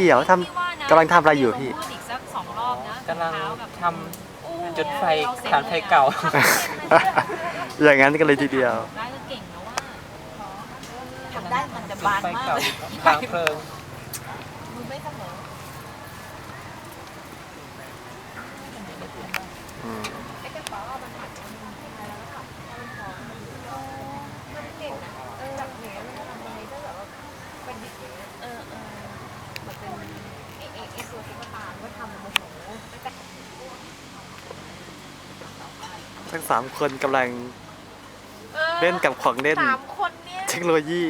เดี๋ยวทำพี่ว่านะกำลังทำอะไรอยู่พี่ พูดอีกสักสองรอบนะกำลังเท้าแบบทำโอ้จุดไฟเราเสร็จฐานไฟเก่า อย่างนั้นกันเลยทีเดียวได้ก็เก่งแล้วว่าทำได้มันจะบานไฟมากเก่าเลยกลางเพลิงมือไม่เสมอ อืม ไอ้กระเป๋าเอามันหักมันอะไรแล้วค่ะมันพอมันเก่งนะเออแบบเนี้ยมันทำอะไรก็แบบว่าเป็นเด็กเออเออมันเป็นไอ้ไอ้ไอ้ตัวตุ๊กตาก็ทำมันโมโหแต่ ทั้งสามคนกำลังเล่นกับของเล่น สามคนเนี้ยเทคโนโลยี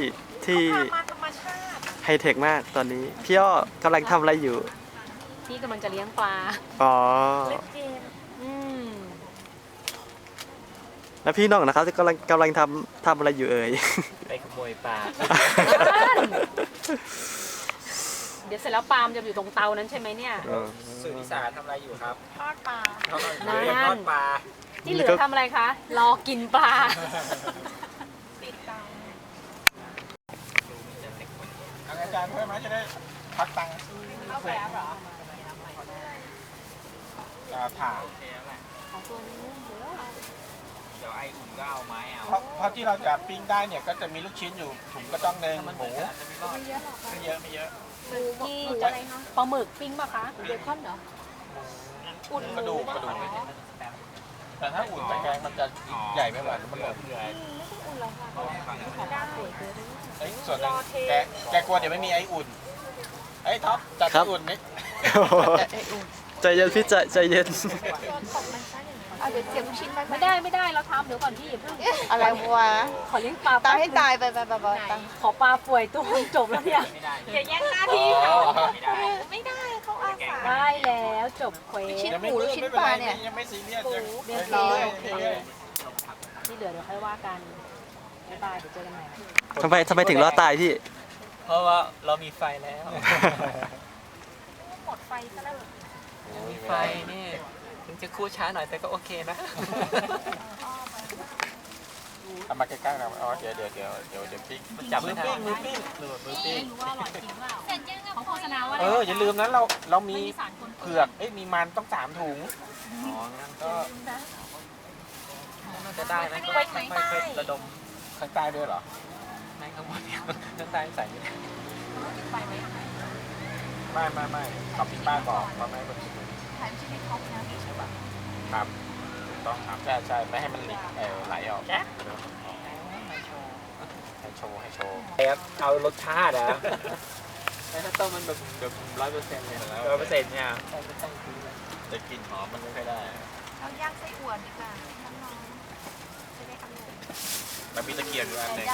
ที่พามาธรรมชาติไฮเทคมากตอนนี้ พี่อ้อกำลังทำอะไรอยู่ พี่กำลังจะเลี้ยงปลา อ๋อ เล่นเกมอืมแล้วพี่น้องนะครับกำลังกำลังทำทำอะไรอยู่เอ่ย ไปขโมยปลา เดี๋ยวเสร็จแล้วปลามจะอยู่ตรงเตานั้นใช่ไหมเนี่ยเออสุนิสาทำอะไรอยู่ครับทอดปลาทอดนั่นทอดปลา ที่เหลือทำอะไรคะ รอกินปลาติดเตาอาจารย์เพิ่มไหมจะได้พักตังค์เอาไปแล้วเหรออ่าถ่านเดี๋ยวไออุ่นก็เอาไม้เอาเพราะเพราะที่เราจะปิ้งได้เนี่ยก็จะมีลูกชิ้นอยู่ถุงก็ต้องหนึ่งหมูไม่เยอะไม่เยอะที่ปลาหมึกปิ้งป่ะคะเบคอนเหรอ อุ่นกระดูกกระดูก แต่ถ้าอุ่นตะแกรงมันจะใหญ่ไม่ไหวมันหมดเอ้ยส่วนหนึงแกแกกลัวเดี๋ยวไม่มีไออุ่นไอ้ยท็อปจัดครับไออุ่นนิดใจเย็นพี่ใจใจเย็นเอาเดี๋ยวเสียบลูกชิ้นไปไม่ได้ไม่ได้เราทำเดี๋ยวก่อนพี่อย่าเพิ่งอะไรวะขอเลี้ยงปลาตายให้ตายไปไปไปไปตายขอปลาป่วยตัวจบแล้วเนี่ยอย่าแย่งหน้าที่เขาไม่ได้ ไม่ได้เขาอาสาได้แล้วจบเควชิ้สนหมูหรือชิ้นปลาเนี่ยยังไม่ซีเรียสยังเรียบร้อยโอเคที่เหลือเดี๋ยวค่อยว่ากันบ๊ายบายเดี๋ยวเจอกันใหม่ทำไมทำไมถึงรอดตายพี่ เพราะว่าเรามีไฟแล้วหมดไฟซะแล้วมีไฟนี่ถึงจะคู่ช้าหน่อยแต่ก็โอเคนะ ทำมาใกล้ๆเราอ๋อเดี๋ยวเดี๋ยวเดี๋ยวเดี๋ยวเดี๋ยวปิ้งมันจับไม่ทันมือปิ้งมือมือปิ้งไม่รู้ว่าอร่อยจริงเปล่าเขาโฆษณาว่าเอออย่าลืมนะเราเรามีไม่มีสารปนเผือกเอ้ยมีมันต้องสามถุงอ๋องั้นก็น่าจะได้นะก็ไม่ไม่ไประดมข้างใต้ด้วยเหรอไม่ข้างบนเนี่ยข้างใต้ใส่ไม่ได้ไม่ไม่ไม่ขอบพี่ป้าก่อนเพราะไม่ให้คนชิมถ่ายชิ้นให้ครบนะใช่ปะครับถูก ต้องครับใช่ใช่ไม่ให้มันหลีกเออไหลออกให้โชว์ให้โชว์เอารสชาติอะแล้วถ้าต้มมันแบบแบบร้อยเปอร์เซ็นต์เนี่ยร้อยเปอร์เซ็นต์เนี่ยแต่กลิ่นหอมมันไม่ค่อยได้เอาย่างไส้อั่วดีกว่าน้องๆจะได้อร่อยมันมีตะเกียบอยู่อันหนึ่ง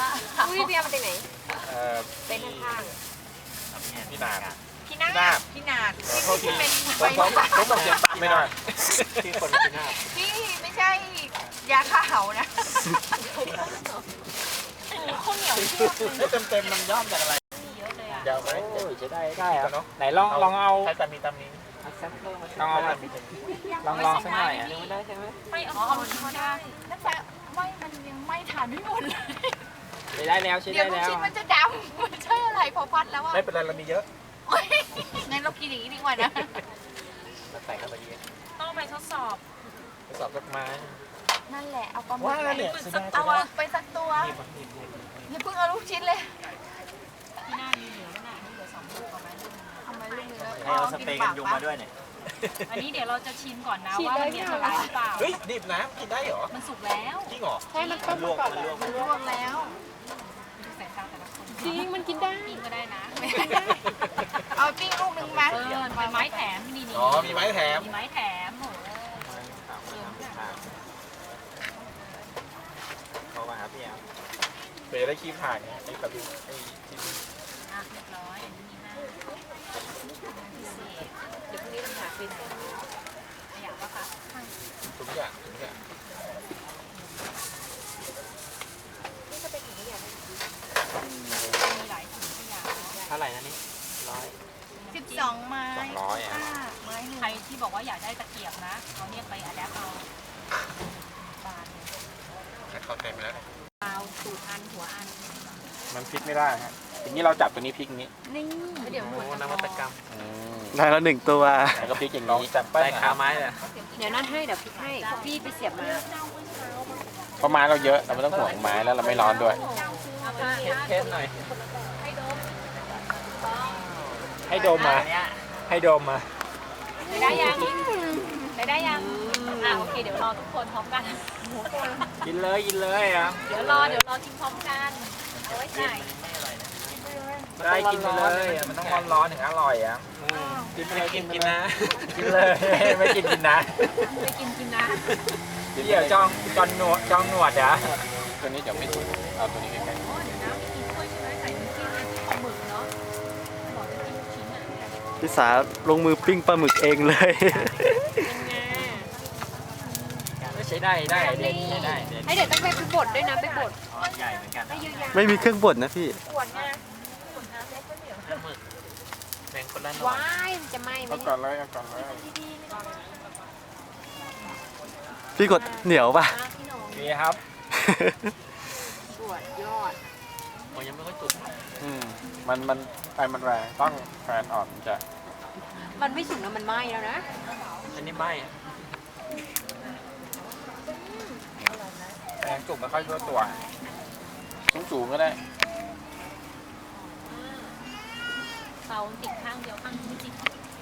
อุ้ยเบียร์มาจากไหนเอ่อเป็นข้างพี่นาดๆพี่นานาดพี่นาดขอโทษทีที่เป็นผมใบผมผมบอกเสียงต่ำไม่ได้ ที่คนที่หน้าพี่ไม่ใช่ยาฆ่าเหานะข้าวเหนียวเชื่อมเต็มเต็มๆมันย่อมจากอะไรเยอะเลยอะเดี๋ยวไหมโอ้ยจะได้ได้อะเนาะไหนลองลองเอาใช้ตามนี้ตามนี้แซมเปิลมาลองเอาแบบลองลองสักหน่อยอะยังไม่ได้ใช่ไหมไม่เอาเอาเขาได้นั่นแปลไม่มันยังไม่ทานไม่หมดเลยใช้ได้แล้วใช้เดี๋ยได้วลูกแล้วชิ้นมันจะดำมันใช่อะไรพอพัดแล้วอะไม่เป็นไรเรามีเยอะโอ๊ยงั้นเรากินอย่างนี้ดีกว่านะเราใส่เข้าไปเยอะต้อง ไปทดสอบ ทดสอบสักไม้ นั่นแหละ เอาปลาหมึกว่าไปเนี่ยสักเอาหมึกไปสักตัวอย่าเพิ่งเอาลูกชิ้นเลยที่หน้ามีเหลือขนาดนี้เหลือสองลูกเอาไหมเอามาลูกนึงแล้วให้เอาสเปรย์กันยุงมาด้วยเนี่ยอันนี้เดี๋ยวเราจะชิมก่อนนะว่ามันมีอันตรายหรือเปล่า เฮ้ยดิบนะกินได้เหรอมันสุกแล้วจริงเหรอใช่มันต้มมาก่อนแล้วมันลวกแล้วดูสายตาแต่ละคนจริงมันกินได้ปิ้งก็ได้นะเอาปิ้งลูกนึงมาเออเป็นไม้แถมนี่นี่อ๋อมีไม้แถมมีไม้แถมโห เขา มาหาพี่แอมเปย์ได้คีบผ่านไงไอ้กระดูกไอ้ที่อะเรียบร้อยอันนี้มีห้าพิเศษเดี๋ยวพรุ่งนี้ต้องหาฟินขยับปะคะ ทุกอย่างทุกอย่าง นี่ก็เป็นอย่างนี้อย่าง มีหลายถุงขยะเนาะ เท่าไหร่นะนี่ร้อย สิบสองไม้ สองร้อยอะ ค่ะไม้หนึ่ง ใครที่บอกว่าอยากได้ตะเกียบนะเขาเนี่ยไปอะแดปเอาบาน เข้าใจไหมแล้ว เปล่าสูตร อันหัวอันมันพลิกไม่ได้ฮะทีนี้เราจับตัวนี้พลิกนี้นี่เดี๋ยวหมโอ้ดนวัตกรัมได้แล้วหนึ่งตัว แล้วก็พริกอย่างลองนี้แซมเปิ้ลได้ขาไม้เลยเดี๋ยวนั่นให้เดี๋ยวพลิกให้พี่ไปเสียบมาเพราะไม้เราเยอะเราไม่ต้องห่วงไม้แล้วเราไม่ร้อนด้วยเทสหน่อย ให้โดมมา ให้โดมมาได้ยังได้ได้ยังอะโอเคเดี๋ยวรอทุกคนพร้อมกันกินเลยกินเลยอะเดี๋ยวรอเดี๋ยวรอกินพร้อมกันเอาไว้ใส่ ได้กินไปเลยอะมันต้องร้อนๆถึงอร่อยอะกินไปเลยกินกินนะ กินเลย ไม่กินกินนะไปกินกินนะเดี๋ยวจองจองหนวดจองหนวดอะตัวนี้เดี๋ยวไม่ถูกเอาตัวนี้ใกล้อ๋อเดี๋ยวนะไม่กินกล้วยใช่ไหมใส่น้ำจิ้มน้ำจิ้มปลาหมึกเนาะบอกจะกินลูกชิ้นอะพี่สาลงมือปิ้งปลาหมึกเองเลยไม่ใช้ได้ได้เด่นใช้ได้เด่นให้เดี๋ยวต้องไปบดด้วยนะไปบดใหญ่เหมือนกันนะไม่มีเครื่องบดนะพี่ ขวดไงขวดน้ำเล็กก็เหนียว ๆแบ่งคนละหน่อว้ายมันจะไหม้ไหมเอาก่อนเลยเอาก่อนเลยพี่กดเหนียวป่ะนี่ครับปวดยอดโอ้ยังไม่ค่อยสุกอืมมันมันไฟมันแรงต้องแฟนอ่อนมันจะมันไม่สุกนะมันไหม้แล้วนะอันนี้ไม่แรงจุ่มไม่ค่อยชั่วตัวสูงสูงๆก็ได้ เตาติดข้างเดียวข้างนี้ไม่ติด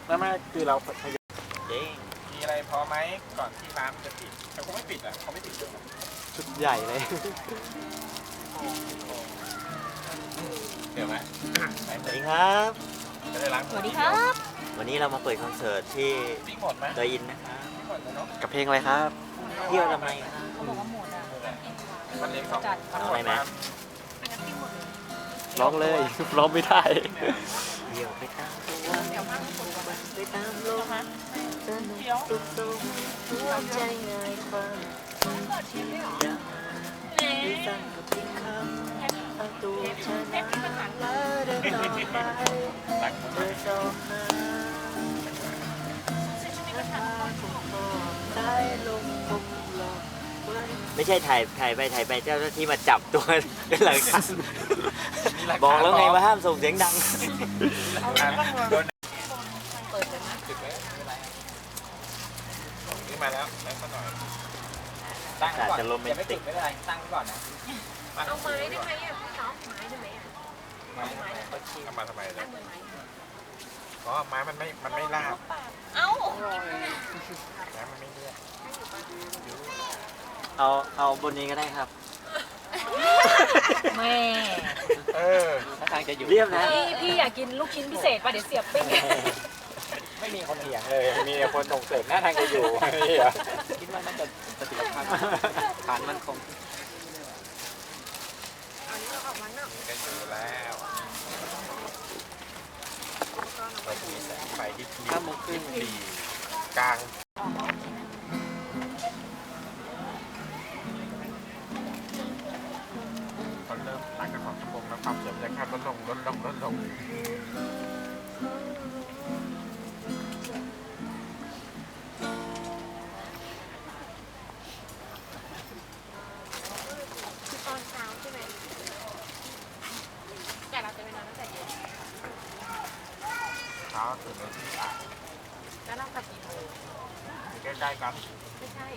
ไม่ไม่คือเราพยายามจริงมีอะไรพอไหมก่อนที่ร้านจะปิดแต่คงไม่ปิดอะเขาไม่ปิดชุดใหญ่เลย เดี๋ยวไหมสวัสดีครับ จะได้ล้างสวัสดีครับ วันนี้เรามาเปิดคอนเสิร์ตที่ปิ้งหมดไหมเดอะอินนะครับปิ้งหมดเลยเนาะกับเพลงอะไรครับ เที่ยวทำไมครับเขาบอกว่าหมดอะมันเลี้ยงสองจัดเอาอะไรไหมร้องเลย ร้องไม่ได้ เที่ยวไปตามตัวไปตามลมสนุกสุขสมหัวใจง่ายความอยากมีตั้งกับที่คำเอาตัวชนะแล้วเดินต่อไปเดินต่อหาได้ลงคงหลอกไม่ใช่ถ่ายถ่ายไปถ่ายไปเจ้าหน้าที่มาจับตัวเป็นหลักฐานบอกแล้วไงว่าห้ามส่งเสียงดัง โดนติดไว้ไม่เป็นไรนี่มาแล้วแล้วก็หน่อยตั้งไว้ก่อนอาจะโรแมนติกยังไม่ติดไม่เป็นไรตั้งไว้ก่อนนะเอาไม้ได้ไหมอะพี่น้องไม้ได้ไหมอะไม้เอามาทำไมเนี่ยอ๋อไม้มันไม่มันไม่ลาบเอ้าไม้มันไม่เลือดเอาเอาบนนี้ก็ได้ครับ แม่เออถ้าทางจะอยู่เรียบนะ พี่พี่อยากกินลูกชิ้นพิเศษป่ะเดี๋ยวเสียบปิ้งไม่มีคนเถียงเลย มีคนส่งเสริมหน้าทางจะอยู่นี่เหรอคิดว่าน่าจะสติภาพฐานมันคงกันอยู่แล้วเราจะมีแสงไฟที่ดีห้าโมงครึ่งดีกลาง ของชั่วโมแล้วความลดลงลดลงลดลงคือตอนเช้าใช่ไหมแต่เราจะไปนอนตั้งแต่เย็นเช้าตื่นมาที่อะแล้วเรากลับกี่โมงอยู่ใกล้ๆกันไม่ใช่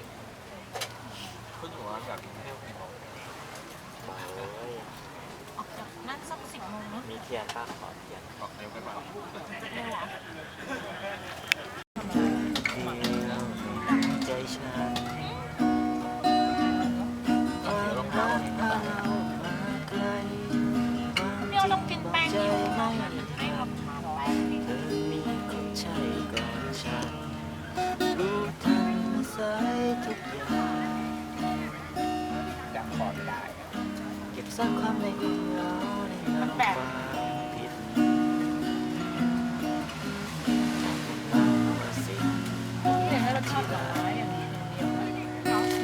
ขึ้นหัวแบบเที่ยวกี่โมงอกจาก นั่นสักสิบโมงเนาะมีเทียนป้าขอเทียนออกเร็วไปป่ะใจฉัน เก็บซักความในเงาในเงาความผิดมาสิเดี๋ยวให้เราชอบดอกไม้อย่างนี้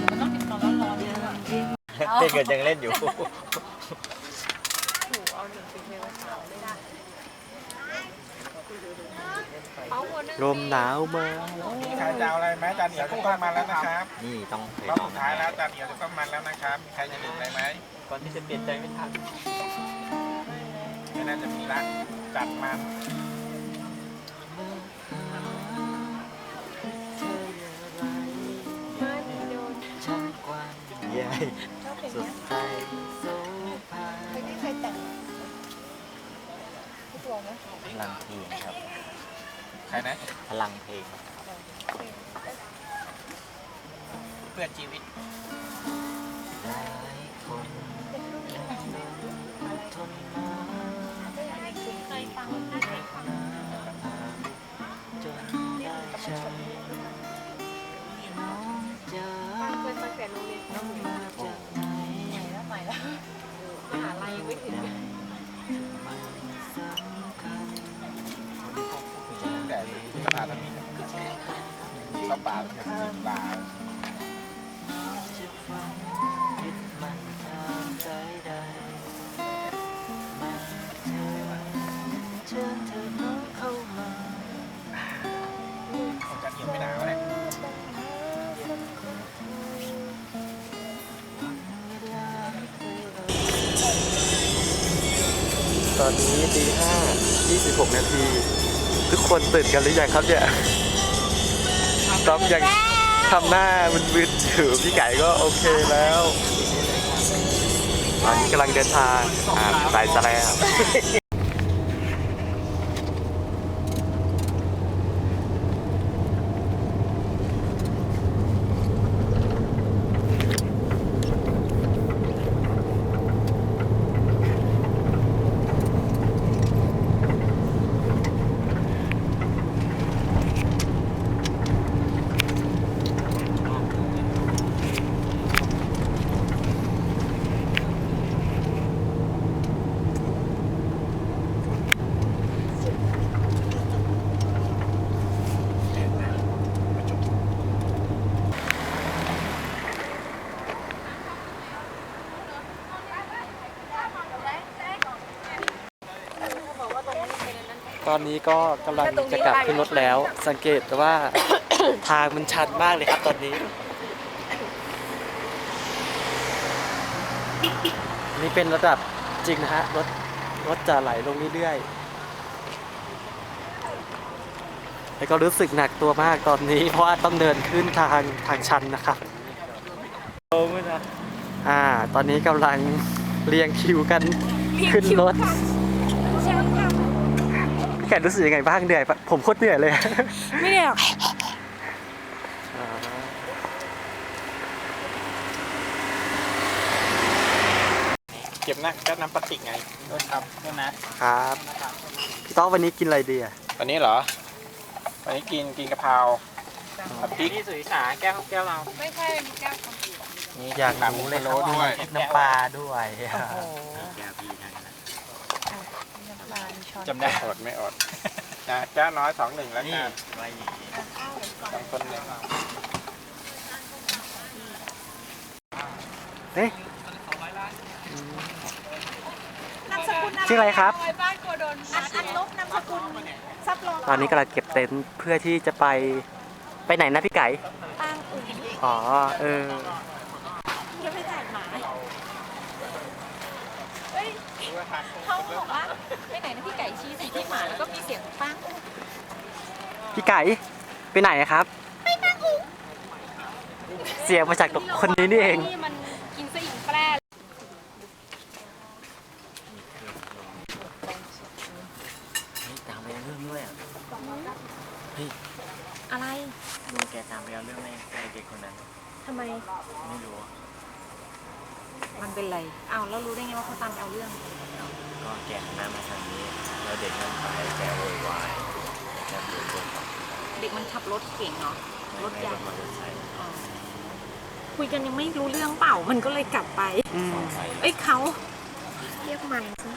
มันต้องกินตอนร้อนๆด้วยเต้นกันยังเล่นอยู่ลมหนาวมามีใครจะเอาอะไรไหมจานเหนียวจะต้องมาแล้วนะครับ นี่ต้องเคยรอบลองสุดท้ายแล้วจานเหนียวจะต้องมาแล้วนะครับ มีใครจะดื่มอะไรไหม ก่อนที่จะเปลี่ยนใจไม่ทันน่าจะมีรักจัดมาใหญ่สุดใจสูพาเคยที่เคยแต่งพี่ตัวนะพลังเพลงครับใครนะพลังเพลงเพื่อชีวิตหลายคน จนได้ใช้น้ ยวไม่หนาวเลยตอนนี้ตีห้ายี่สิบหกนาที ทุกคนตื่นกันหรือยังครับเนี่ยต๊อบยังทำหน้ามึนๆอยู่พี่ไก่ก็โอเคแล้ว ตอนนี้กำลังเดินทางอ่าไปซะแล้ว อนนี้ก็กำลังจะกลับขึ้นรถแล้ว สังเกตว่า ทางมันชันมากเลยครับตอนนี้ นี่เป็นระดับจริงนะฮะรถรถจะไหลลงเรื่อยๆแล้วก็รู้สึกหนักตัวมากตอนนี้ เพราะว่าต้องเดินขึ้นทางทางชันนะครับอ่า ตอนนี้กำลังเรียงคิวกันขึ้นรถใช่ค่ะ พี่ไก่รู้สึกยังไงบ้างเหนื่อยปะผมโคตรเหนื่อยเลย ไม่เนี่ยหรอกเก็บหน้าก็น้ำพลาสติกไงโดนครับโดนนะครับพี่ต้องวันนี้กินอะไรดีอะวันนี้เหรอ วันนี้กินกินกะเพราผัดพริกนี่สุริสาแก้วแก้วเรา ไม่ใช่มีแก้วคนนี่อยากรู้เลยครับมีว่าน้ำพะโล้ด้วยน้ำปลาด้วยจำได้ อดไม่อดนะแก้วน้อยสองหนึ่งแล้วกันสองคนหนึ่งเอ๊ะนามสกุลชื่ออะไรครับบ้านโกดนอันอันนบนามสกุลซับรองตอนนี้กำลังเก็บเต็นท์เพื่อที่จะไปไปไหนนะพี่ไก่ ปางอุ่นอ๋อ เออ ยังไม่จ่ายหมาเฮ้ย เขาบอกว่าไปไหนนะพี่ไก่ชี้ใส่ที่หมาแล้วก็มีเสียงปังพี่ไก่ไปไหนอะครับ ไปปังอุ่นเสียงมาจากคนนี้นี่เอง นี่มันกินซะอิ่มแปรเฮ้ยตามไปเอาเรื่องด้วยอะอะไรมึงแกตามไปเอาเรื่องในไอ้เด็กคนนั้น ทำไม ไม่รู้อะมันเป็นไรอ้าวแล้วรู้ได้ไงว่าเขาตามไปเอาเรื่อง ก็แกหันหน้ามาทางนี้ แล้วเด็กนั่นไปแกโวยวายแกเดินบนฝั่งเด็กมันขับรถเก่งเนาะรถใหญ่รถมอเตอร์ไซค์อ๋อคุยกันยังไม่รู้เรื่องเปล่ามันก็เลยกลับไปอืมเอ้ยเขาเรียกมันสิ